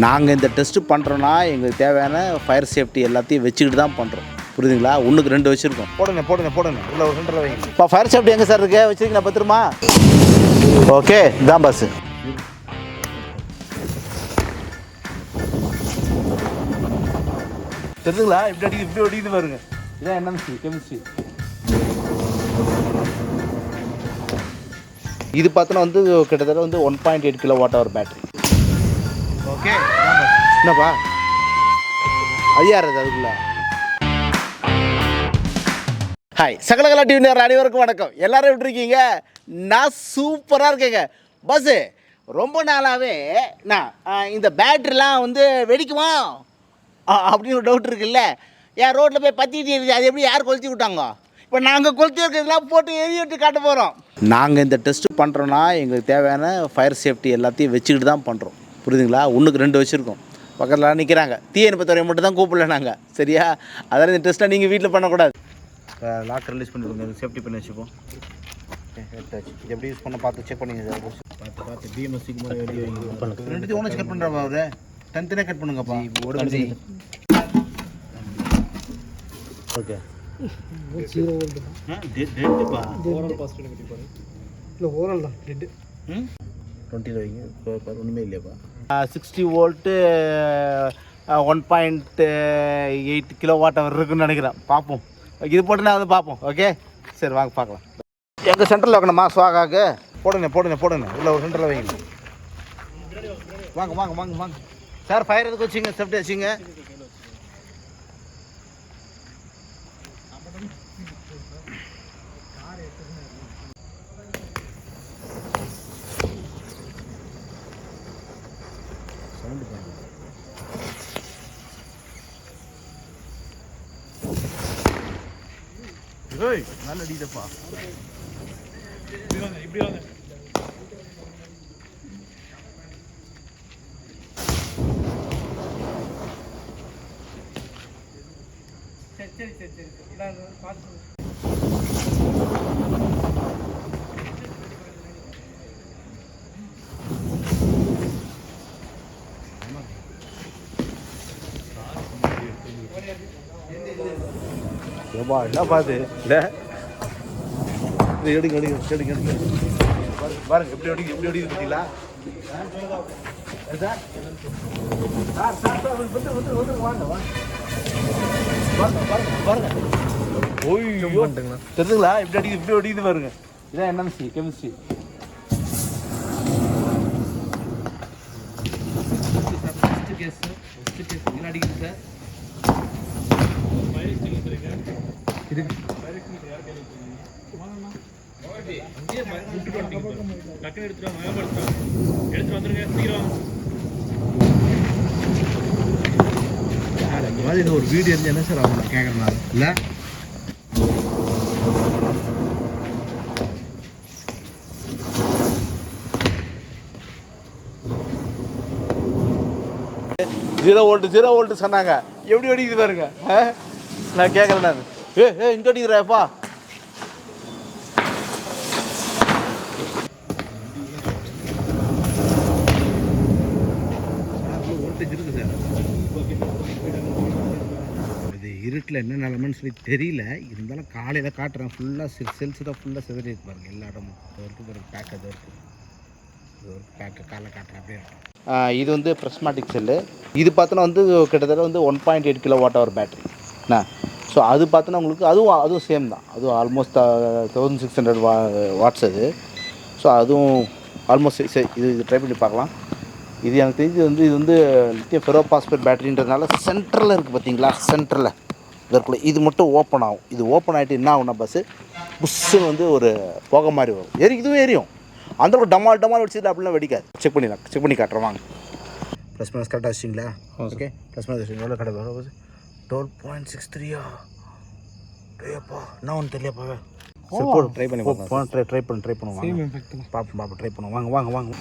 நாங்கள் இந்த டெஸ்ட்டு பண்ணுறோன்னா எங்களுக்கு தேவையான ஃபயர் சேஃப்டி எல்லாத்தையும் வச்சுக்கிட்டு தான் பண்ணுறோம் புரியுதுங்களா? ஒன்றுக்கு ரெண்டு வச்சுருக்கோம். போடுங்க போடுங்க போடுங்க. உள்ள ஒரு சென்டரில் வைங்க. இப்போ ஃபயர் சேஃப்டி எங்கே சார் இருக்கு? வச்சுருக்கீங்களா பத்திரமா? ஓகே இதான் பஸ்ஸு தெரிஞ்சுங்களா? இப்படி அடிக்குது இப்படி அடிக்குது பாருங்க. இதான் என்எம்சி கெமிஸ்ட்ரி இது பார்த்தோன்னா வந்து கிட்டத்தட்ட வந்து one point eight kilowatt hour battery okay என்னப்பா? அது யார் அது அதுக்குள்ள ஹாய் சகலகலா டிவி நேரம் அனைவருக்கும் வணக்கம். எல்லாரும் எப்படி இருக்கீங்க? நான் சூப்பராக இருக்கேங்க. பஸ்ஸு ரொம்ப நாளாகவே நான் இந்த பேட்ரிலாம் வந்து வெடிக்குமா? அப்படின்னு ஒரு டவுட் இருக்குல்ல. ஏன் ரோட்டில் போய் பற்றிட்டு இருக்குது அது எப்படி யார் கொளுத்தி விட்டாங்க? இப்போ நாங்கள் கொளுத்தி இருக்கிறதெல்லாம் போட்டு எரிய விட்டு காட்ட போகிறோம் நாங்கள் இந்த டெஸ்ட்டு பண்ணுறோன்னா எங்களுக்கு தேவையான ஃபயர் சேஃப்டி எல்லாத்தையும் வச்சுக்கிட்டு தான் பண்ணுறோம் புரியுதுங்களா? ஒன்றுக்கு ரெண்டு வச்சுருக்கோம். பக்கத்தில் நிற்கிறாங்க தீயணைப்புத்துறை மட்டும் தான் கூப்பிடல நாங்கள் சரியா? அதனால் இந்த டெஸ்ட்டை நீங்கள் வீட்டில் பண்ணக்கூடாது. லாக் ரிலீஸ் பண்ணி கொடுங்க சேஃப்டி பண்ணி வச்சுப்போம். எப்படி யூஸ் பண்ண பார்த்து செக் பண்ணிங்க சார் பார்த்து பார்த்து பிஎம்எஸ்சிக்கு வெளியே ரெண்டு ஒன்று கட் பண்ணுறப்பா அவரு தனித்தனியாக கட் பண்ணுங்கப்பா. ஓகே. ஜீரோ இல்லை ஓரல் தான். டெட்டு ம்? டுவெண்ட்டியில் வைங்க. இப்போ இப்போ ஒன்றுமே இல்லையாப்பா. Sixty volt one point eight kilowatt hour இருக்குன்னு நினைக்கிறேன். பார்ப்போம். இது போட்டு நான் வந்து பார்ப்போம். ஓகே சரி வாங்க பார்க்கலாம். எங்கள் சென்டரில் வைக்கணுமா? சுவாகாக்கு போடுங்க போடுங்க போடுங்க. உள்ள ஒரு சென்டரில் வைங்க. வாங்க வாங்க வாங்க வாங்க. சார் ஃபயர் எதுக்கு வச்சுங்க? சேஃப்டி வச்சுங்க? ஏய். நல்ல அடிதப்பா சரி சரி சரி. சரி இதான் பார்த்து ஏப்பா என்ன பாது இல்லை எடுங்க எடுங்க எடுங்க எடுங்க. பாருங்க பாருங்க எப்படி அடிக்க எப்படி அடிக்குது பார்த்தீங்களா? சார் சார் சார் வந்து வந்து வந்து வாங்க வாங்க. பாருங்க பாருங்க ஓய்யோ. தெரிஞ்சுங்களா? இப்படி அடிக்குது இப்படி அடிக்குது பாருங்க. இதான் NMC chemistry first gas first gas என்ன அடிக்குது சார் இது இந்த மாதிரி ஒரு வீடியோ இருந்து என்ன சார் அவங்க கேட்குறேன் இல்லை? ஜீரோ வோல்ட் ஜீரோ வோல்ட் சொன்னாங்க. எப்படி அடிக்குது பாருங்க? நான் கேட்குறேன் நான். ஏ ஏ இங்கே அடிக்கிறாப்பா இது இருட்டில் என்ன நிலமைன்னு சொல்லி தெரியல. இருந்தாலும் காலையில் காட்டுறேன். ஃபுல்லாக செல் செல்ஸ் தான் ஃபுல்லாக செதறி இருக்கு பாருங்க. எல்லா இடமும். இது வரைக்கும் பாருங்க பேக் அது இருக்குது இது ஒரு பேக்கு காலைல காட்டுறேன் அப்படியே இது வந்து ப்ரெஸ்மாட்டிக் செல்லு இது பார்த்தோன்னா வந்து கிட்டத்தட்ட வந்து one point eight kilowatt hour battery என்ன? ஸோ அது பார்த்தோன்னா உங்களுக்கு அதுவும் அதுவும் சேம் தான். அதுவும் ஆல்மோஸ்ட் தௌசண்ட் சிக்ஸ் ஹண்ட்ரட் வா வாட்ஸ் அது. ஸோ அதுவும் ஆல்மோஸ்ட் சரி இது இது ட்ரை பண்ணி பார்க்கலாம். இது எனக்கு தெரிஞ்சு வந்து இது வந்து லித்தியம் ஃபெரோபாஸ்பேட் பேட்டரின்றதுனால சென்டரில் இருக்குது பார்த்தீங்களா? சென்டரில் இதற்குள்ள இது மட்டும் ஓப்பன் ஆகும். இது ஓப்பன் ஆகிட்டு என்ன ஆகும்னா பஸ்ஸு புஷ்ஷுன்னு வந்து ஒரு புகை மாதிரி வரும். எரி இதுவும் எரியும் அந்த ஒரு டமால் டமால் வச்சுட்டு அப்படிலாம் வெடிக்காது. செக் பண்ணிடலாம். செக் பண்ணி காட்டுறேன். வாங்க. ப்ளஸ் மைனஸ் கரெக்டாக வச்சிங்களா ஓகே ப்ளஸ் மைனஸ் எவ்வளோ கடை வரும் டுவெல் பாயிண்ட் சிக்ஸ் த்ரீயா? டேப்பா என்ன ஒன்று தெரியலப்பா சரி போடு ட்ரை பண்ணி பார்ப்போம் ட்ரை ட்ரை பண்ணி ட்ரை பண்ணுவோம் பார்ப்போம் பார்ப்போம் ட்ரை பண்ணுவோம். வாங்க வாங்க வாங்க.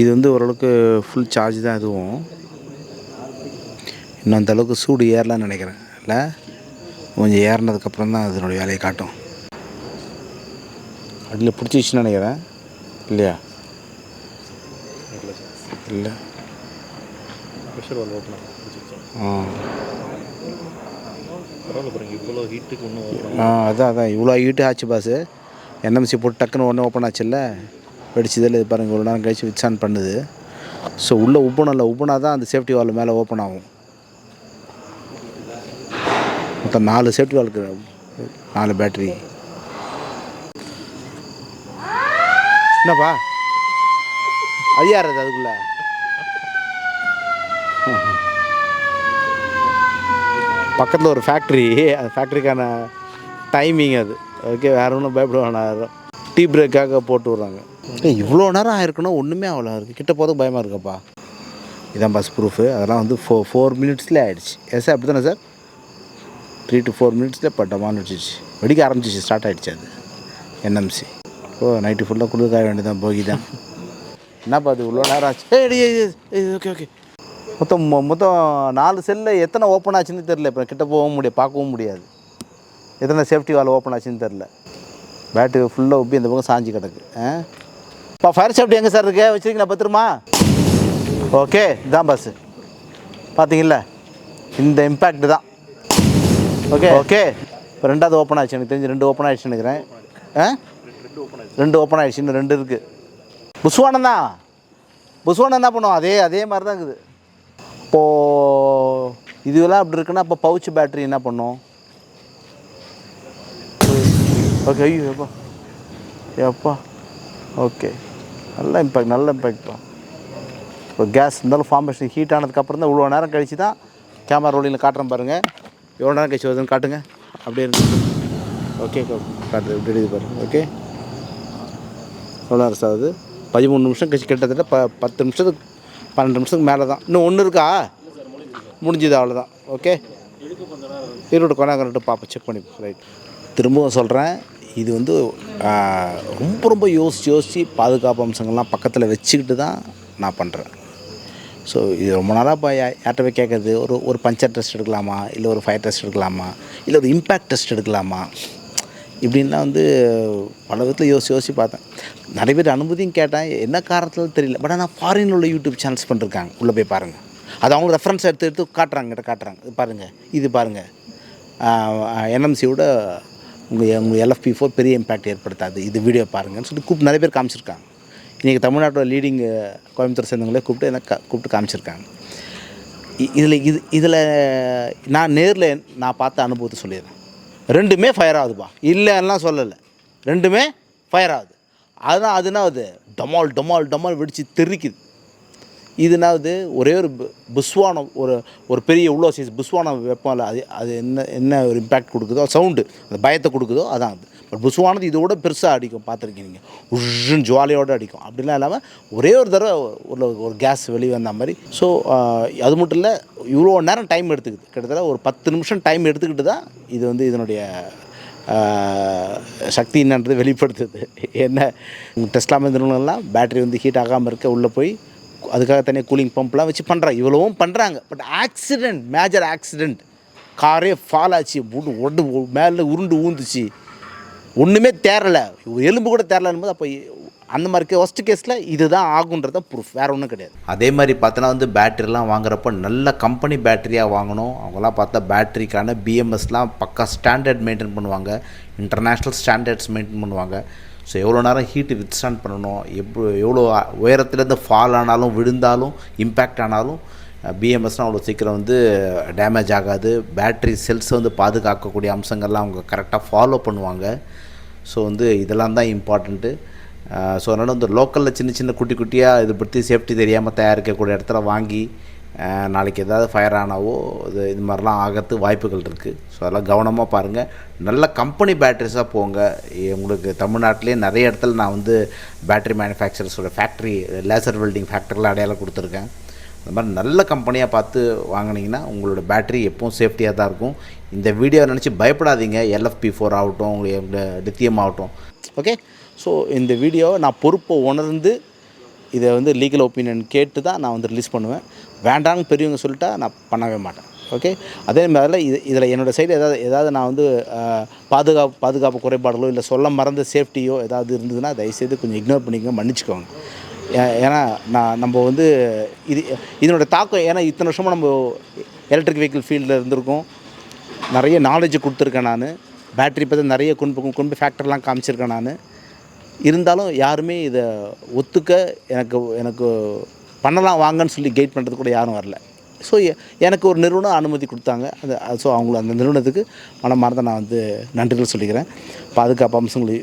இது வந்து ஓரளவுக்கு ஃபுல் சார்ஜ் தான் இதுவும். இன்னும் அந்த அளவுக்கு சூடு ஏறலாம்னு நினைக்கிறேன். இல்லை? கொஞ்சம் ஏறினதுக்கப்புறம் தான் அதனுடைய வேலையை காட்டும். அடியில் பிடிச்சிச்சுன்னு நினைக்கிறேன். இல்லையா? இல்லை. ஆ. அதான் அதான். இவ்வளோ ஹீட்டு ஆச்சு பாஸு என்எம்சி போட்டு டக்குன்னு ஒன்று ஓப்பன் ஆச்சுல்ல? வெடிச்சதில் இது பாருங்கள் இவ்வளோ நேரம் கழிச்சு விச் ஆன் பண்ணுது. ஸோ உள்ளே உப்பணும் இல்லை உப்புனா தான் அந்த சேஃப்டி வால் மேலே ஓப்பன் ஆகும். மொத்தம் நாலு சேஃப்டி வால் நாலு பேட்டரி என்னப்பா? அது யார் அது அதுக்குள்ள. பக்கத்தில் ஒரு ஃபேக்ட்ரி அந்த ஃபேக்ட்ரிக்கான டைமிங் அது. ஓகே வேறு ஒன்றும் பயப்பட வேணாம் டீ பிரேக்காக போட்டு விட்றாங்க. இவ்வளோ நேரம் ஆயிருக்கணும் ஒன்றுமே அவ்வளோ இருக்குது கிட்ட போதும் பயமாக இருக்குப்பா. இதான் பஸ் ப்ரூஃபு அதெல்லாம் வந்து ஃபோ ஃபோர் மினிட்ஸ்லேயே ஆகிடுச்சு எஸ் அப்படி தானே சார்? த்ரீ டு ஃபோர் மினிட்ஸ்லேயே பட்டமான்னு வச்சிச்சு வெடிக்க ஆரம்பிச்சிச்சு ஸ்டார்ட் ஆகிடுச்சு அது. என்எம்சி. ஓ நைட்டு ஃபுல்லாக குளிர் காய வேண்டியதான் போகி தான் என்னப்பா அது இவ்வளோ நேரம் ஆச்சு? ஓகே ஓகே மொத்தம் மொ- மொத்தம் நாலு செல்லில் எத்தனை ஓப்பன் ஆச்சுன்னு தெரில இப்போ கிட்ட போகவும் முடியாது பார்க்கவும் முடியாது. எத்தனை சேஃப்டி வால் ஓப்பன் ஆச்சுன்னு தெரில பேட்டு ஃபுல்லாக உப்பி இந்த பக்கம் சாஞ்சி கிடக்கு. ஆ? இப்போ ஃபயர் சேஃப்டி எங்கே சார் இருக்கு? வச்சுருக்கீங்களா பத்திரமா? ஓகே இதான் பஸ்ஸு பார்த்தீங்களா இந்த இம்பேக்ட் தான். ஓகே ஓகே இப்போ ரெண்டாவது ஓப்பன் ஆச்சு எனக்கு தெரிஞ்சு ரெண்டு ஓப்பன் ஆயிடுச்சு நினைக்கிறேன். ஆ? ரெண்டு ஓப்பன் ஆயிடுச்சு. இன்னும் ரெண்டு இருக்குது புஸ்வானம் தான் புஸ்வானம் என்ன பண்ணுவோம் அதே அதே மாதிரி தான் இருக்குது. இப்போது இதுவெல்லாம் அப்படி இருக்குன்னா இப்போ பவுச் பேட்டரி என்ன பண்ணும்? ஓகே ஐயோ எப்பா. எப்பா. ஓகே நல்ல இம்பேக்ட் நல்ல இம்பேக்ட்ப்பா இப்போ கேஸ் இருந்தாலும் ஃபார்மேஷன் ஹீட் ஆனதுக்கப்புறம் தான் இவ்வளோ நேரம் கழிச்சு தான் கேமரா ரோலிங்கில் காட்டுறேன் பாருங்கள் எவ்வளோ நேரம் கழிச்சு வருதுன்னு காட்டுங்க. அப்படியே இருக்கு ஓகே காட்டுறது இப்படி இருக்குது ஓகே எவ்வளோ நேரம் சார் ஆகுது பதிமூணு நிமிஷம் கழிச்சு கிட்டத்தட்ட ப பத்து நிமிஷத்துக்கு பன்னெண்டு நிமிஷத்துக்கு மேலே தான். இன்னும் ஒன்று இருக்கா? முடிஞ்சுது அவ்வளோதான் ஓகே ஈரோடு கொண்டாங்கன்ட்டு பார்ப்போம் செக் பண்ணி ரைட் திரும்பவும் சொல்கிறேன் இது வந்து ரொம்ப ரொம்ப யோசித்து யோசித்து பாதுகாப்பு அம்சங்கள்லாம் பக்கத்தில் வச்சுக்கிட்டு தான் நான் பண்ணுறேன் ஸோ இது ரொம்ப நாளாக போய் யார்கிட்ட போய் கேட்குறது ஒரு ஒரு பஞ்சர் டெஸ்ட் எடுக்கலாமா? இல்லை ஒரு ஃபயர் டெஸ்ட் எடுக்கலாமா? இல்லை ஒரு இம்பேக்ட் டெஸ்ட் எடுக்கலாமா? இப்படின்லாம் வந்து பல விதத்தில் யோசிச்சு யோசிச்சு பார்த்தேன். நிறைய பேர் அனுமதியும் கேட்டேன் என்ன காரணத்தில் தெரியல. பட் ஆனால் ஃபாரினில் உள்ள யூடியூப் சேனல்ஸ் பண்ணிருக்காங்க. உள்ளே போய் பாருங்கள் அது அவங்க ரெஃபரன்ஸ் எடுத்து எடுத்து காட்டுறாங்க. கிட்ட காட்டுறாங்க. இது பாருங்கள் இது பாருங்கள் என்எம்சியோட உங்கள் உங்கள் எல்எஃப்பி ஃபோர் பெரிய இம்பேக்ட் ஏற்படுத்தாது. இது வீடியோ பாருங்கன்னு சொல்லி கூப்பிட்டு நிறைய பேர் காமிச்சிருக்காங்க. இன்றைக்கி தமிழ்நாட்டோட லீடிங் கோயம்புத்தூர் சேர்ந்தவங்களே கூப்பிட்டு எனக்கு கூப்பிட்டு காமிச்சிருக்காங்க. இதில் இது இதில் நான் நேரில் நான் பார்த்த அனுபவத்தை சொல்லிடுறேன். ரெண்டுமே ஃபயர் ஆகுதுப்பா. இல்லைன்னா சொல்லலை. ரெண்டுமே ஃபயர் ஆகுது. அதுதான் அது டமால் டமால் டமால் வெடித்து தெரிக்குது இதுனாவது ஒரே ஒரு பு- புஸ்வானம் ஒரு ஒரு பெரிய உள்ள சைஸ் புஸ்வானம் வைப்போம்ல அது அது என்ன என்ன ஒரு இம்பேக்ட் கொடுக்குதோ சவுண்டு அந்த பயத்தை கொடுக்குதோ அதான் அது. பட் புசுவானது இதோட பெருசாக அடிக்கும். பார்த்துருக்கீங்க. உஷ்ன்னு ஜுவாலியோடு அடிக்கும். அப்படிலாம் இல்லாமல் ஒரே ஒரு தடவை ஒரு ஒரு கேஸ் வெளியே வந்த மாதிரி. ஸோ அது மட்டும் இல்லை இவ்வளோ நேரம் டைம் எடுத்துக்குது. கிட்டத்தட்ட ஒரு பத்து நிமிஷம் டைம் எடுத்துக்கிட்டு தான் இது வந்து இதனுடைய சக்தி என்னன்றது வெளிப்படுத்துது. என்ன டெஸ்ட்லா நிறுவனம்லாம் பேட்டரி வந்து ஹீட் ஆகாமல் இருக்க உள்ளே போய் அதுக்காக தனியாக கூலிங் பம்ப்லாம் வச்சு பண்ணுறாங்க இவ்வளவும் பண்ணுறாங்க பட் ஆக்சிடெண்ட் மேஜர் ஆக்சிடெண்ட் காரே ஃபால் ஆச்சு. உண்டு உடம்பு மேலே உருண்டு ஊந்துச்சு. ஒன்றுமே தேரலை எலும்பு கூட தேரலன்னு போது அப்போ அந்த மாதிரி ஒஸ்ட் கேஸில் இதுதான் ஆகுன்றத ப்ரூஃப் வேறு ஒன்றும் கிடையாது. அதே மாதிரி பார்த்தோன்னா வந்து பேட்டரிலாம் வாங்குறப்ப நல்ல கம்பெனி பேட்டரியாக வாங்கணும். அவங்களாம் பார்த்தா பேட்டரிக்கான பிஎம்எஸ்லாம் பக்கா ஸ்டாண்டர்ட் மெயின்டைன் பண்ணுவாங்க. இன்டர்நேஷ்னல் ஸ்டாண்டர்ட்ஸ் மெயின்டைன் பண்ணுவாங்க. ஸோ எவ்வளோ நேரம் ஹீட்டு வித்ஸ்டாண்ட் பண்ணணும்? எவ்வளோ எவ்வளோ உயரத்துலேருந்து ஃபால் ஆனாலும் விழுந்தாலும் இம்பேக்ட் ஆனாலும் பிஎம்எஸ்னால் அவ்வளோ சீக்கிரம் வந்து டேமேஜ் ஆகாது. பேட்டரி செல்ஸை வந்து பாதுகாக்கக்கூடிய அம்சங்கள்லாம் அவங்க கரெக்டாக ஃபாலோ பண்ணுவாங்க. ஸோ வந்து இதெல்லாம் தான் இம்பார்ட்டண்ட்டு ஸோ அதனால் வந்து லோக்கலில் சின்ன சின்ன குட்டி குட்டியாக இதை பற்றி சேஃப்டி தெரியாமல் தயாரிக்கக்கூடிய இடத்துல வாங்கி நாளைக்கு எதாவது ஃபயர் ஆனாவோ இது இது மாதிரிலாம் ஆகிறதுக்கு வாய்ப்புகள் இருக்குது ஸோ அதெல்லாம் கவனமாக பாருங்கள் நல்ல கம்பெனி பேட்டரிஸாக போங்க. உங்களுக்கு தமிழ்நாட்டிலே நிறைய இடத்துல நான் வந்து பேட்டரி மேனுஃபேக்சரர்ஸோட ஃபேக்ட்ரி லேசர் வெல்டிங் ஃபேக்ட்ரிலாம் அடையாளம் கொடுத்துருக்கேன். அந்த மாதிரி நல்ல கம்பெனியாக பார்த்து வாங்குனீங்கன்னா உங்களோட பேட்டரி எப்பவும் சேஃப்டியாக தான் இருக்கும். இந்த வீடியோ நினச்சி பயப்படாதீங்க. எல்எஃப்பி ஃபோர் ஆகட்டும் உங்களுக்கு லித்தியம் ஆகட்டும். ஓகே ஸோ இந்த வீடியோவை நான் பொறுப்பை உணர்ந்து இதை வந்து லீகல் ஒப்பீனியன் கேட்டு தான் நான் வந்து ரிலீஸ் பண்ணுவேன். வேண்டாம்னு பெரியவங்க சொல்லிட்டா நான் பண்ணவே மாட்டேன். ஓகே அதே மாதிரி இது இதில் என்னோடய சைடு ஏதாவது ஏதாவது நான் வந்து பாதுகாப்பு பாதுகாப்பு குறைபாடுகளோ இல்லை சொல்ல மறந்த சேஃப்டியோ ஏதாவது இருந்ததுன்னா தயவுசெய்து கொஞ்சம் இக்னோர் பண்ணிக்கோங்க. மன்னிச்சுக்கோங்க. ஏன்னா நான் நம்ம வந்து இது இதனோட தாக்கம் ஏன்னா இத்தனை வருஷமாக நம்ம எலக்ட்ரிக் வெஹிக்கிள் ஃபீல்டில் இருந்திருக்கோம். நிறைய நாலேஜ் கொடுத்துருக்கேன் நான். பேட்ரி பற்றி நிறைய கொண்டு கொண்டு போய் ஃபேக்டர்லாம் காமிச்சிருக்கேன் நான். இருந்தாலும் யாருமே இதை ஒத்துக்க எனக்கு எனக்கு பண்ணலாம் வாங்கன்னு சொல்லி கைட் பண்ணுறது கூட யாரும் வரல. ஸோ எனக்கு ஒரு நிறுவனம் அனுமதி கொடுத்தாங்க. அது ஸோ அவங்கள அந்த நிறுவனத்துக்கு மனமார்ந்த நான் வந்து நன்றிகள் சொல்லிக்கிறேன். பாதுகாப்பு அம்சங்களை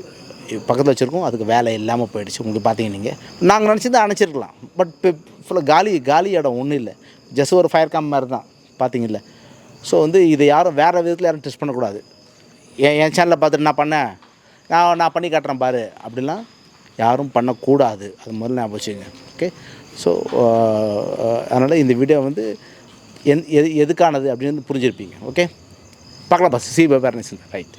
பக்கத்தில் வச்சுருக்கோம். அதுக்கு வேலை இல்லாமல் போயிடுச்சு. உங்களுக்கு பார்த்தீங்க நீங்கள் நாங்கள் நினச்சது அணைச்சிருக்கலாம். பட் ஃபுல்லாக காலி காலி இடம் ஒன்றும் இல்லை. ஜஸ்ட் ஒரு ஃபயர் காம் மாதிரி தான். பார்த்தீங்கல்ல ஸோ வந்து இதை யாரும் வேறு விதத்தில் யாரும் டெஸ்ட் பண்ணக்கூடாது. என் என் சேனலில் பார்த்துட்டு நான் பண்ணேன். நான் நான் பண்ணி காட்டுறேன் பாரு. அப்படிலாம் யாரும் பண்ணக்கூடாது. அது முதல்ல ஞாபகம் வச்சுங்க ஓகே ஸோ அதனால் இந்த வீடியோ வந்து எந் எது எதுக்கானது அப்படின்னு புரிஞ்சிருப்பீங்க. ஓகே பார்க்கலாம் பஸ் சி அவேர்னஸ் ரைட்